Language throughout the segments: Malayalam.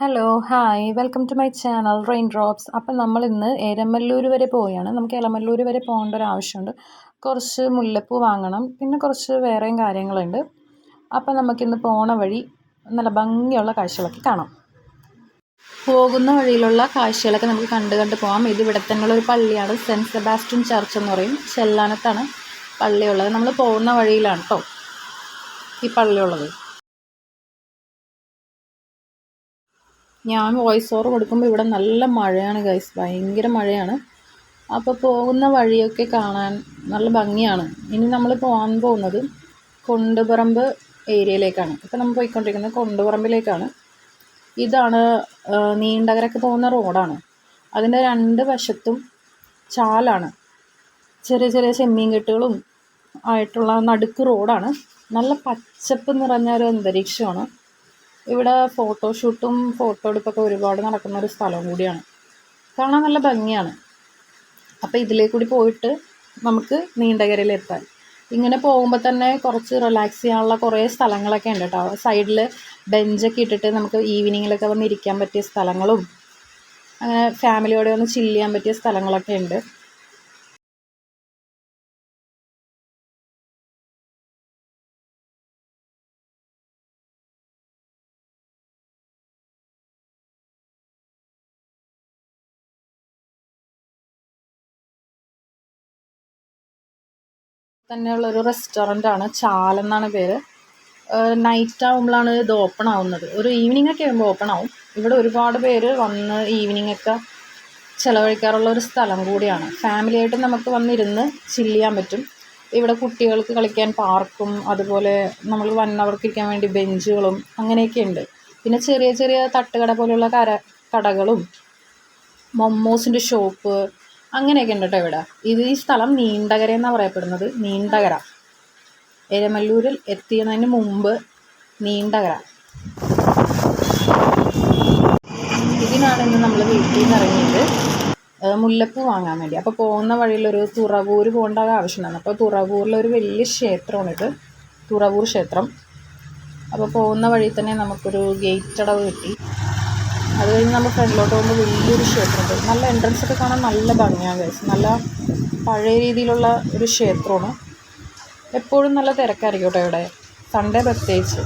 Hello hi welcome to my channel rain drops അപ്പം നമ്മൾ ഇന്ന് എരമല്ലൂർ വരെ പോവുകയാണ്. നമുക്ക് എലമല്ലൂർ വരെ പോകേണ്ട ഒരു ആവശ്യമുണ്ട്. കുറച്ച് മുല്ലപ്പൂ വാങ്ങണം. പിന്നെ കുറച്ച് വേറെയും കാര്യങ്ങളുണ്ട്. അപ്പം നമുക്കിന്ന് പോണ വഴി നല്ല ഭംഗിയുള്ള കാഴ്ചകളൊക്കെ കാണാം. പോകുന്ന വഴിയിലുള്ള കാഴ്ചകളൊക്കെ നമുക്ക് കണ്ട് കണ്ട് പോകാം ഇത് ഇവിടെ തന്നെയുള്ള ഒരു പള്ളിയാണ്. സെന്റ് സെബാസ്റ്റ്യൻ ചർച്ച് എന്ന് പറയും. ചെല്ലാനത്താണ് പള്ളിയുള്ളത്. നമ്മൾ പോകുന്ന വഴിയിലാണ് കേട്ടോ ഈ പള്ളിയുള്ളത്. ഞാൻ വോയിസ് ഓവർ കൊടുക്കുമ്പോൾ ഇവിടെ നല്ല മഴയാണ് ഗൈസ് ഭയങ്കര മഴയാണ്. അപ്പോൾ പോകുന്ന വഴിയൊക്കെ കാണാൻ നല്ല ഭംഗിയാണ്. ഇനി നമ്മൾ പോകാൻ പോകുന്നത് കൊണ്ടുപറമ്പ് ഏരിയയിലേക്കാണ്. ഇപ്പോൾ നമ്മൾ പോയിക്കൊണ്ടിരിക്കുന്നത് കൊണ്ടുപറമ്പിലേക്കാണ്. ഇതാണ് നീണ്ടകരക്ക് പോകുന്ന റോഡാണ്. അതിന്റെ രണ്ട് വശത്തും ചാലാണ്. ചെറിയ ചെറിയ ചെമ്മീൻ കെട്ടുകളും ആയിട്ടുള്ള നടുക്ക് റോഡാണ്. നല്ല പച്ചപ്പ് നിറഞ്ഞ ഒരു അന്തരീക്ഷമാണ്. ഇവിടെ ഫോട്ടോഷൂട്ടും ഫോട്ടോ എടുപ്പൊക്കെ ഒരുപാട് നടക്കുന്ന ഒരു സ്ഥലം കൂടിയാണ്. കാണാൻ നല്ല ഭംഗിയാണ്. അപ്പോൾ ഇതിലേ കൂടി പോയിട്ട് നമുക്ക് നീണ്ടകരയിലെത്താൻ ഇങ്ങനെ പോകുമ്പോൾ തന്നെ കുറച്ച് റിലാക്സ് ചെയ്യാനുള്ള കുറേ സ്ഥലങ്ങളൊക്കെ ഉണ്ട് കേട്ടോ. സൈഡിൽ ബെഞ്ചൊക്കെ ഇട്ടിട്ട് നമുക്ക് ഈവനിങ്ങിലൊക്കെ വന്ന് ഇരിക്കാൻ പറ്റിയ സ്ഥലങ്ങളും അങ്ങനെ ഫാമിലിയോടെ ഒന്ന് ചില്ല് ചെയ്യാൻ പറ്റിയ സ്ഥലങ്ങളൊക്കെ ഉണ്ട്. തന്നെയുള്ളൊരു റെസ്റ്റോറന്റാണ് ചാലെന്നാണ് പേര്. നൈറ്റ് ആകുമ്പോഴാണ് ഇത് ഓപ്പൺ ആവുന്നത്. ഒരു ഈവനിങ് ഒക്കെ ആകുമ്പോൾ ഓപ്പൺ ആവും. ഇവിടെ ഒരുപാട് പേര് വന്ന് ഈവനിങ് ഒക്കെ ചിലവഴിക്കാറുള്ള ഒരു സ്ഥലം കൂടിയാണ്. ഫാമിലി ആയിട്ട് നമുക്ക് വന്നിരുന്ന് ചില്ല് ചെയ്യാൻ പറ്റും. ഇവിടെ കുട്ടികൾക്ക് കളിക്കാൻ പാർക്കും അതുപോലെ നമ്മൾ വൺ അവർക്ക് ഇരിക്കാൻ വേണ്ടി ബെഞ്ചുകളും അങ്ങനെയൊക്കെ ഉണ്ട്. പിന്നെ ചെറിയ ചെറിയ തട്ടുകട പോലെയുള്ള കര കടകളും മൊമ്മോസിന്റെ ഷോപ്പ് അങ്ങനെയൊക്കെ ഉണ്ട് കേട്ടോ ഇവിടെ. ഇത് ഈ സ്ഥലം നീണ്ടകര എന്നാണ് പറയപ്പെടുന്നത്. നീണ്ടകര. എരമല്ലൂരിൽ എത്തിയതിന് മുമ്പ് നീണ്ടകര. ഇതിനാണ് ഇന്ന് നമ്മൾ വീട്ടിൽ നിന്ന് ഇറങ്ങിയത്. മുല്ലപ്പൂ വാങ്ങാൻ വേണ്ടി. അപ്പോൾ പോകുന്ന വഴിയിലൊരു തുറവൂർ പോകേണ്ട ആവശ്യമുണ്ടായിരുന്നു അപ്പോൾ തുറവൂരിലൊരു വലിയ ക്ഷേത്രമാണിത് തുറവൂർ ക്ഷേത്രം. അപ്പോൾ പോകുന്ന വഴി തന്നെ നമുക്കൊരു ഗേറ്റ് അടവ് കിട്ടി. അത് കഴിഞ്ഞ് നമ്മൾ ഫ്രണ്ടിലോട്ട് പോകുമ്പോൾ വലിയൊരു ക്ഷേത്രമുണ്ട്. നല്ല എൻട്രൻസ് ഒക്കെ കാണാൻ നല്ല ഭംഗിയാണ് ഗൈസ് നല്ല പഴയ രീതിയിലുള്ള ഒരു ക്ഷേത്രമാണ്. എപ്പോഴും നല്ല തിരക്കായിരിക്കും കേട്ടോ ഇവിടെ. സൺഡേ പ്രത്യേകിച്ച്.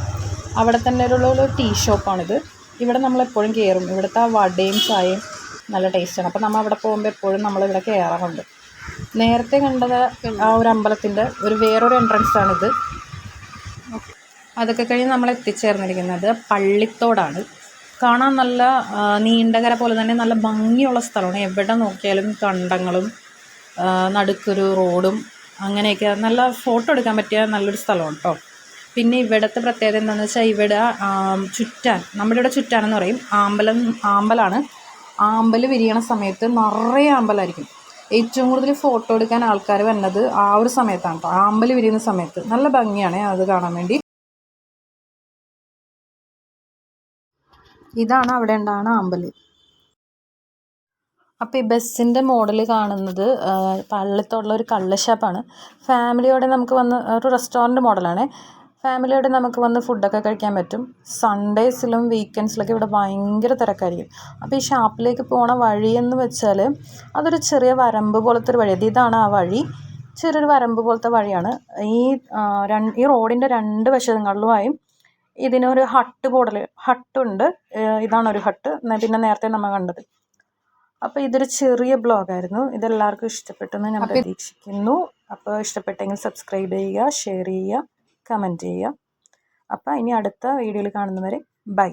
അവിടെ തന്നെ ഒരു ടീ ഷോപ്പാണിത് ഇവിടെ നമ്മൾ എപ്പോഴും കയറും ഇവിടുത്തെ ആ വടയും ചായയും നല്ല ടേസ്റ്റാണ് അപ്പോൾ നമ്മൾ അവിടെ പോകുമ്പോൾ എപ്പോഴും നമ്മൾ ഇവിടെ കയറാറുണ്ട് നേരത്തെ കണ്ടത് ആ ഒരു അമ്പലത്തിന്റെ ഒരു വേറൊരു എൻട്രൻസ് ആണിത്. അതൊക്കെ കഴിഞ്ഞ് നമ്മൾ എത്തിച്ചേർന്നിരിക്കുന്നത് പള്ളിത്തോടാണ്. കാണാൻ നല്ല നീണ്ടകര പോലെ തന്നെ നല്ല ഭംഗിയുള്ള സ്ഥലമാണ്. എവിടെ നോക്കിയാലും കണ്ടങ്ങളും നടുക്കൊരു റോഡും അങ്ങനെയൊക്കെ നല്ല ഫോട്ടോ എടുക്കാൻ പറ്റിയ നല്ലൊരു സ്ഥലമാണ് കേട്ടോ പിന്നെ ഇവിടുത്തെ പ്രത്യേകത എന്താണെന്ന് വെച്ചാൽ ഇവിടെ ചുറ്റാൻ നമ്മുടെ ഇവിടെ ചുറ്റാനെന്ന് പറയും. ആമ്പലം ആമ്പലാണ്. ആമ്പൽ വിരിയണ സമയത്ത് നിറയെ ആമ്പലായിരിക്കും. ഏറ്റവും കൂടുതൽ ഫോട്ടോ എടുക്കാൻ ആൾക്കാർ വരുന്നത് ആ ഒരു സമയത്താണ് കേട്ടോ ആമ്പൽ വിരിയുന്ന സമയത്ത്. നല്ല ഭംഗിയാണ് അത് കാണാൻ വേണ്ടി. ഇതാണ് അവിടെ ഉണ്ടാകുന്ന അമ്പൽ. അപ്പോൾ ഈ ബസ്സിന്റെ മോഡൽ കാണുന്നത് പള്ളത്തോടുള്ള ഒരു കള്ളഷാപ്പാണ് ഫാമിലിയോടെ നമുക്ക് വന്ന് ഒരു റെസ്റ്റോറന്റ് മോഡലാണ് ഫാമിലിയോടെ നമുക്ക് വന്ന് ഫുഡൊക്കെ കഴിക്കാൻ പറ്റും. സൺഡേസിലും വീക്കെൻഡ്സിലൊക്കെ ഇവിടെ ഭയങ്കര തിരക്കായിരിക്കും. അപ്പോൾ ഈ ഷാപ്പിലേക്ക് പോണ വഴിയെന്ന് വെച്ചാൽ അതൊരു ചെറിയ വരമ്പ് പോലത്തെ ഒരു വഴി. ഇതാണ് ആ വഴി. ചെറിയൊരു വരമ്പ് പോലത്തെ വഴിയാണ്. ഈ ഈ റോഡിന്റെ രണ്ട് വശങ്ങളിലുമായും ഇതിനൊരു ഹട്ട് കൂടൽ ഹട്ടുണ്ട്. ഇതാണ് ഒരു ഹട്ട്. പിന്നെ നേരത്തെ നമ്മൾ കണ്ടത്. അപ്പോൾ ഇതൊരു ചെറിയ ബ്ലോഗായിരുന്നു. ഇതെല്ലാവർക്കും ഇഷ്ടപ്പെട്ടെന്ന് ഞാൻ പ്രതീക്ഷിക്കുന്നു. അപ്പോൾ ഇഷ്ടപ്പെട്ടെങ്കിൽ സബ്സ്ക്രൈബ് ചെയ്യുക ഷെയർ ചെയ്യുക കമന്റ് ചെയ്യുക. അപ്പോൾ ഇനി അടുത്ത വീഡിയോയിൽ കാണുന്നവരെ ബൈ.